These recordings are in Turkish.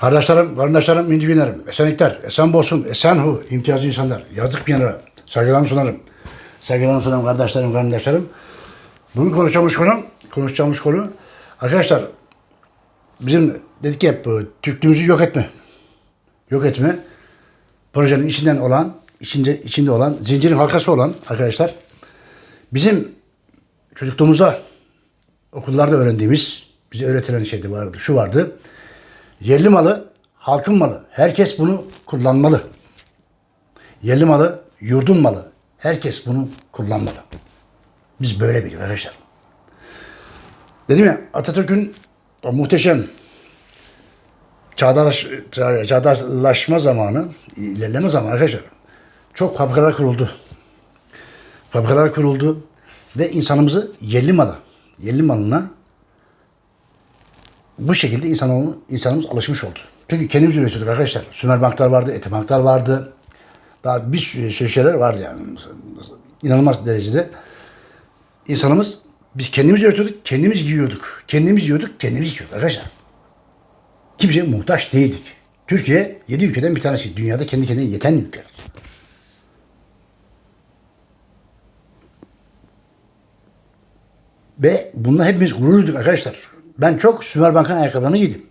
Kardeşlerim, kardeşlerim, indivinerim, esenlikler, esen bolsun, esen hu, imtiyazlı insanlar, yazdık bir yana, saygılarımı sunarım. Saygılarımı sunarım kardeşlerim, kardeşlerim. Bugün konuşacağımız konu, konuşacağımız konu, arkadaşlar, bizim dedik ki hep Türklüğümüzü yok etme. Yok etme. Projenin içinden olan, içinde, içinde olan, zincirin halkası olan arkadaşlar, bizim çocukluğumuzda okullarda öğrendiğimiz, bize öğretilen şey de vardı, şu vardı. Yerli malı, halkın malı. Herkes bunu kullanmalı. Yerli malı, yurdun malı. Herkes bunu kullanmalı. Biz böyle biliyoruz arkadaşlar. Dedim ya Atatürk'ün o muhteşem çağdaş, ça- çağdaşlaşma zamanı, ilerleme zamanı arkadaşlar. Çok fabrikalar kuruldu. Fabrikalar kuruldu ve insanımızı yerli malı, yerli malına bu şekilde insanoğlu, insanımız alışmış oldu. Çünkü kendimiz üretiyorduk arkadaşlar. Sümer banklar vardı, eti banklar vardı. Daha bir sürü sürü şeyler vardı yani. İnanılmaz derecede. İnsanımız biz kendimiz üretiyorduk, kendimiz giyiyorduk. Kendimiz yiyorduk, kendimiz içiyorduk arkadaşlar. Kimseye muhtaç değildik. Türkiye yedi ülkeden bir tanesi. Dünyada kendi kendine yeten ülke. Ve bununla hepimiz gurur duyduk arkadaşlar. Ben çok Sümer Bank'ın ayakkabılarını giydim.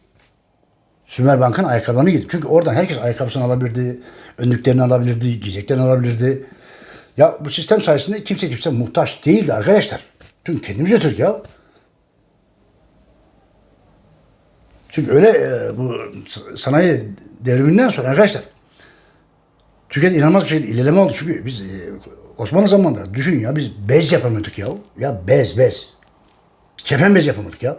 Sümer Bank'ın ayakkabılarını giydim. Çünkü oradan herkes ayakkabısını alabilirdi, önlüklerini alabilirdi, giyeceklerini alabilirdi. Ya bu sistem sayesinde kimse kimse muhtaç değildi arkadaşlar. Çünkü kendimiz yatırdık ya. Çünkü öyle e, bu sanayi devriminden sonra arkadaşlar Türkiye'de inanılmaz bir şekilde ilerleme oldu. Çünkü biz e, Osmanlı zamanında düşün ya biz bez yapamıyorduk ya. Ya bez bez. Kefen bez yapamıyorduk ya.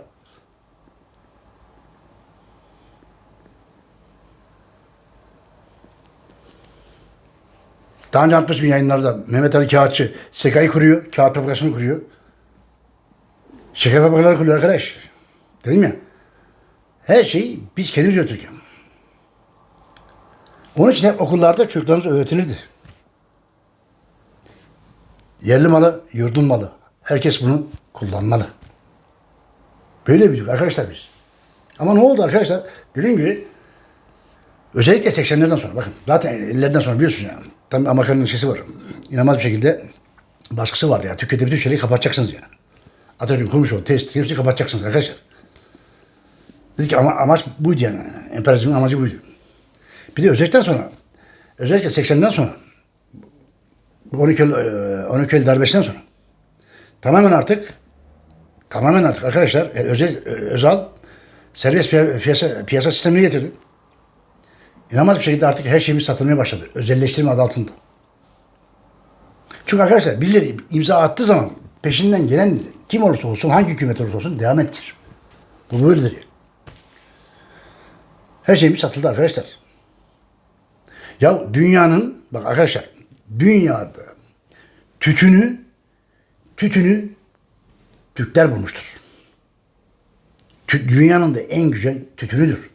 Daha önce anlatmıştım yayınlarda. Mehmet Ali Kağıtçı SK'yı kuruyor. Kağıt fabrikasını kuruyor. Şeker fabrikaları kuruyor arkadaş. Dedim ya. Her şeyi biz kendimiz üretirken. Onun için hep okullarda çocuklarımıza öğretilirdi. Yerli malı, yurdun malı. Herkes bunu kullanmalı. Böyle bildik arkadaşlar biz. Ama ne oldu arkadaşlar? Dediğim gibi özellikle 80'lerden sonra bakın zaten 50'lerden sonra biliyorsunuz yani. Tam Amerika'nın şeysi var. İnanılmaz bir şekilde baskısı vardı ya. Türkiye'de bütün şeyleri kapatacaksınız yani. Atatürk'ün kurmuş olduğu test, hepsini kapatacaksınız arkadaşlar. Dedik ki ama amaç buydu yani. Emperyalizmin amacı buydu. Bir de özellikle sonra, özellikle 80'den sonra, bu 12 Eylül, e, 12 Eylül darbesinden sonra tamamen artık tamamen artık arkadaşlar e, özel, e, Özal serbest piya- piyasa, piyasa sistemini getirdi. İnanılmaz bir şekilde artık her şeyimiz satılmaya başladı. Özelleştirme adı altında. Çünkü arkadaşlar birileri imza attığı zaman peşinden gelen kim olursa olsun, hangi hükümet olursa olsun devam ettir. Bu böyledir. yani. Her şeyimiz satıldı arkadaşlar. Ya dünyanın, bak arkadaşlar, dünyada tütünü, tütünü Türkler bulmuştur. Tü- dünyanın da en güzel tütünüdür.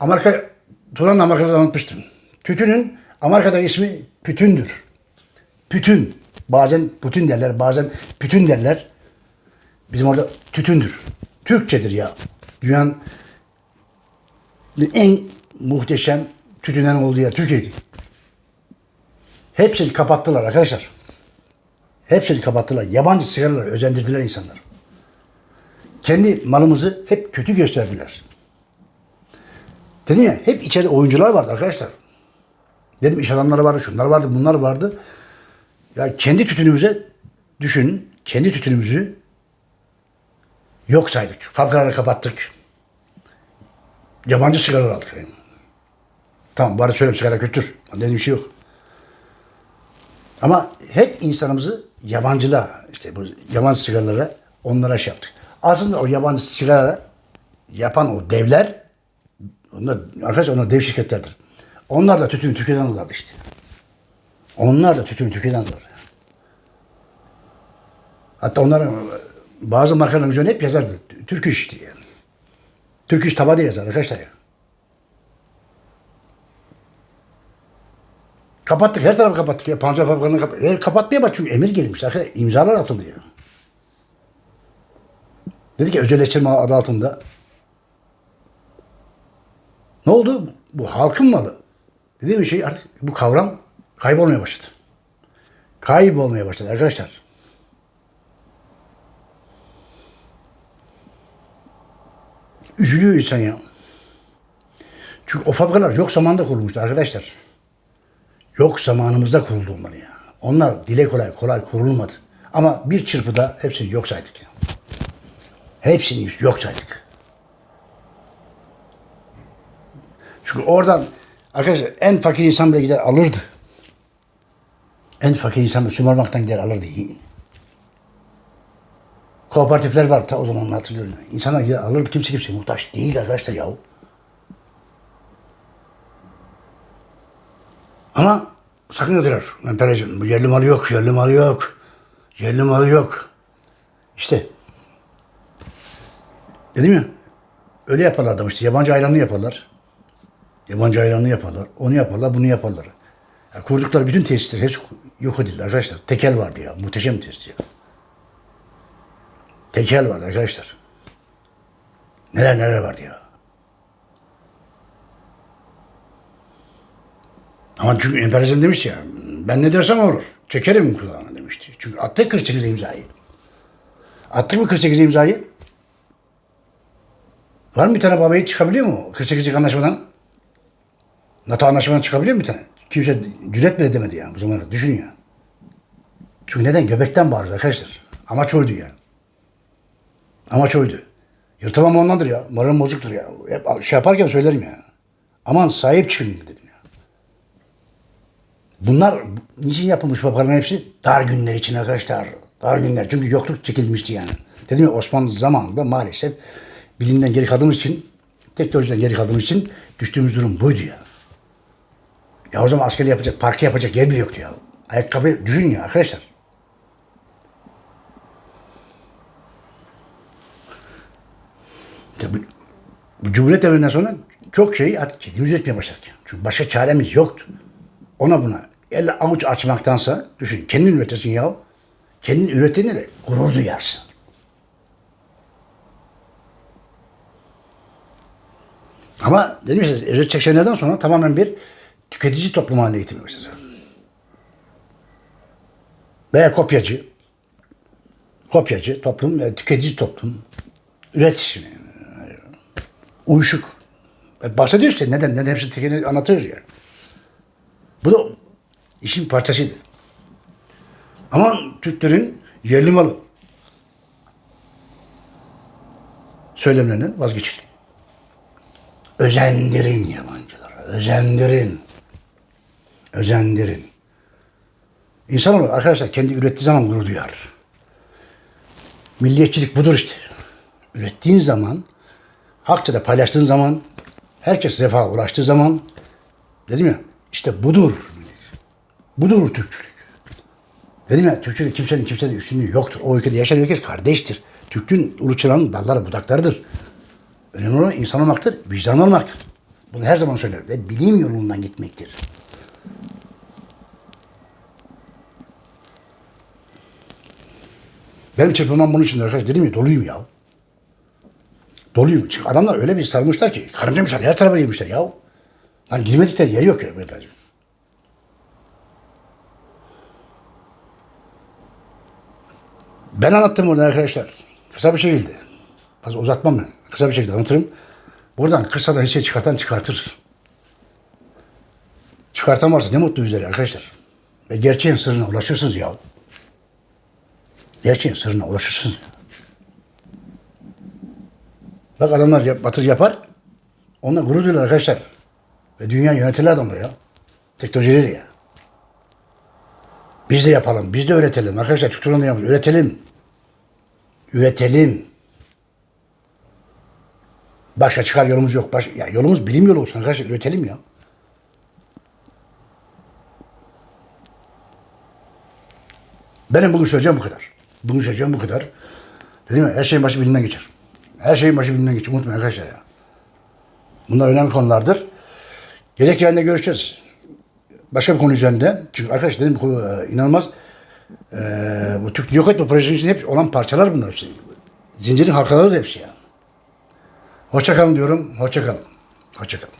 Amerika, Turan Amerika'da anlatmıştım. Tütünün Amerika'daki ismi pütündür. Pütün. Bazen pütün derler, bazen pütün derler. Bizim orada tütündür. Türkçedir ya. Dünyanın en muhteşem tütünen olduğu yer Türkiye'di. Hepsini kapattılar arkadaşlar. Hepsini kapattılar. Yabancı sigaralar özendirdiler insanlar. Kendi malımızı hep kötü gösterdiler. Dedim ya hep içeride oyuncular vardı arkadaşlar. Dedim iş adamları vardı, şunlar vardı, bunlar vardı. Ya kendi tütünümüze düşünün, kendi tütünümüzü yok saydık. Fabrikaları kapattık. Yabancı sigara aldık. Yani. Tamam bari söyleyeyim sigara kötüdür. Dediğim bir şey yok. Ama hep insanımızı yabancılığa, işte bu yabancı sigaralara, onlara şey yaptık. Aslında o yabancı sigara yapan o devler, onlar, arkadaşlar onlar dev şirketlerdir. Onlar da tütünü Türkiye'den alırlardı işte. Onlar da tütünü Türkiye'den alırlar. Hatta onların bazı markaların üzerine hep yazardı. Türk iş diye. Türk iş taba diye yazar arkadaşlar ya. Kapattık. Her tarafı kapattık ya. Pancar fabrikalarını kapattık. E, kapatmaya bak çünkü emir gelmiş. Arkadaşlar imzalar atıldı ya. Dedi ki özelleştirme adı altında. Ne oldu? Bu halkın malı. Dediğim şey artık bu kavram kaybolmaya başladı. Kaybolmaya başladı arkadaşlar. Üzülüyor insan ya. Çünkü o fabrikalar yok zamanda kurulmuştu arkadaşlar. Yok zamanımızda kuruldu onlar ya. Onlar dile kolay kolay kurulmadı. Ama bir çırpıda hepsini yok saydık ya. Hepsini yok saydık. Çünkü oradan arkadaşlar en fakir insan bile gider alırdı. En fakir insan bile şımarmaktan gider alırdı. Kooperatifler var ta o zaman hatırlıyorum. İnsanlar gider alırdı kimse kimse muhtaç değil arkadaşlar yahu. Ama sakın dediler. Emperyalizm. Bu yerli malı yok, yerli malı yok. Yerli malı yok. İşte. Dedim ya. Öyle yaparlar adam işte. Yabancı ayranını yaparlar. Yabancı ayranını yaparlar. Onu yaparlar, bunu yaparlar. Ya kurdukları bütün tesisler hepsi yok edildi arkadaşlar. Tekel vardı ya. Muhteşem tesis ya. Tekel vardı arkadaşlar. Neler neler vardı ya. Ama çünkü emperyalizm demiş ya, ben ne dersem olur. Çekerim kulağına demişti. Çünkü attık 48 imzayı. Attık mı 48 imzayı? Var mı bir tane babayı çıkabiliyor mu 48 anlaşmadan? NATO mu bir tane? Kimse cüret bile demedi yani bu zamana. Düşün ya. Çünkü neden? Göbekten bağırdı arkadaşlar. Amaç oydu ya. Amaç oydu. Yırtılamam ondandır ya. Moralim bozuktur ya. Hep şey yaparken söylerim ya. Aman sahip çıkın dedim ya. Bunlar niçin yapılmış babaların hepsi? Dar günler için arkadaşlar. Dar günler. Çünkü yokluk çekilmişti yani. Dedim ya Osmanlı zamanında maalesef bilimden geri kaldığımız için, teknolojiden geri kaldığımız için düştüğümüz durum buydu ya. Ya o zaman askeri yapacak, parke yapacak yer bile yoktu ya. Ayakkabı düşün ya arkadaşlar. İşte bu, bu Cumhuriyet devrinden sonra çok şey artık kendimiz üretmeye başladık. yani. Çünkü başka çaremiz yoktu. Ona buna elle avuç açmaktansa düşün kendin üretirsin ya. Kendin ürettiğine de gurur duyarsın. Ama dedim ya size, Recep 80'lerden sonra tamamen bir tüketici toplum haline başladı. Veya kopyacı, kopyacı toplum, ve tüketici toplum, üretici, uyuşuk. E, Bahsediyoruz işte neden, neden hepsini tekini anlatıyoruz yani. Bu da işin parçasıydı. Ama Türklerin yerli malı söylemlerinden vazgeçin. Özendirin yabancılara, özendirin. Özendirin. İnsanoğlu arkadaşlar kendi ürettiği zaman gurur duyar. Milliyetçilik budur işte. Ürettiğin zaman, hakça da paylaştığın zaman, herkes refaha ulaştığı zaman, dedim ya, işte budur. Budur Türkçülük. Dedim ya, Türkçülük kimsenin kimsenin üstünlüğü yoktur. O ülkede yaşayan herkes kardeştir. Türklüğün ulu çırağının dalları budaklarıdır. Önemli olan insan olmaktır, vicdan olmaktır. Bunu her zaman söylerim. Ve bilim yolundan gitmektir. Benim çırpınmam bunun için arkadaş. Dedim ya doluyum ya. Doluyum. Adamlar öyle bir sarmışlar ki. Karıncamışlar her tarafa girmişler ya. Lan girmedikleri yeri yok ya. Böyle. Ben anlattım bunu arkadaşlar. Kısa bir şekilde. Fazla uzatmam ben. Kısa bir şekilde anlatırım. Buradan kısadan hisse çıkartan çıkartır. Çıkartan varsa ne mutlu bizlere arkadaşlar. Ve gerçeğin sırrına ulaşırsınız ya. Gerçeğin sırrına ulaşırsınız. Bak adamlar yap, batır yapar. Onlar gurur duyuyorlar arkadaşlar. Ve dünya yönetirler adamlar ya. Teknolojileri ya. Biz de yapalım, biz de öğretelim. Arkadaşlar da yapalım. Üretelim. Üretelim. Başka çıkar yolumuz yok. Baş, ya yolumuz bilim yolu olsun arkadaşlar. Üretelim ya. Benim bugün söyleyeceğim bu kadar. Bugün söyleyeceğim bu kadar. Dedim ya her şeyin başı bilimden geçer. Her şeyin başı bilimden geçer. Unutmayın arkadaşlar ya. Bunlar önemli konulardır. Gelecek yayında görüşeceğiz. Başka bir konu üzerinde. Çünkü arkadaşlar dedim bu e, inanılmaz. E, bu Türk yok etme projesinin içinde hep olan parçalar bunlar hepsi. Zincirin halkaları da hepsi ya. Hoşçakalın diyorum. Hoşçakalın. Hoşçakalın.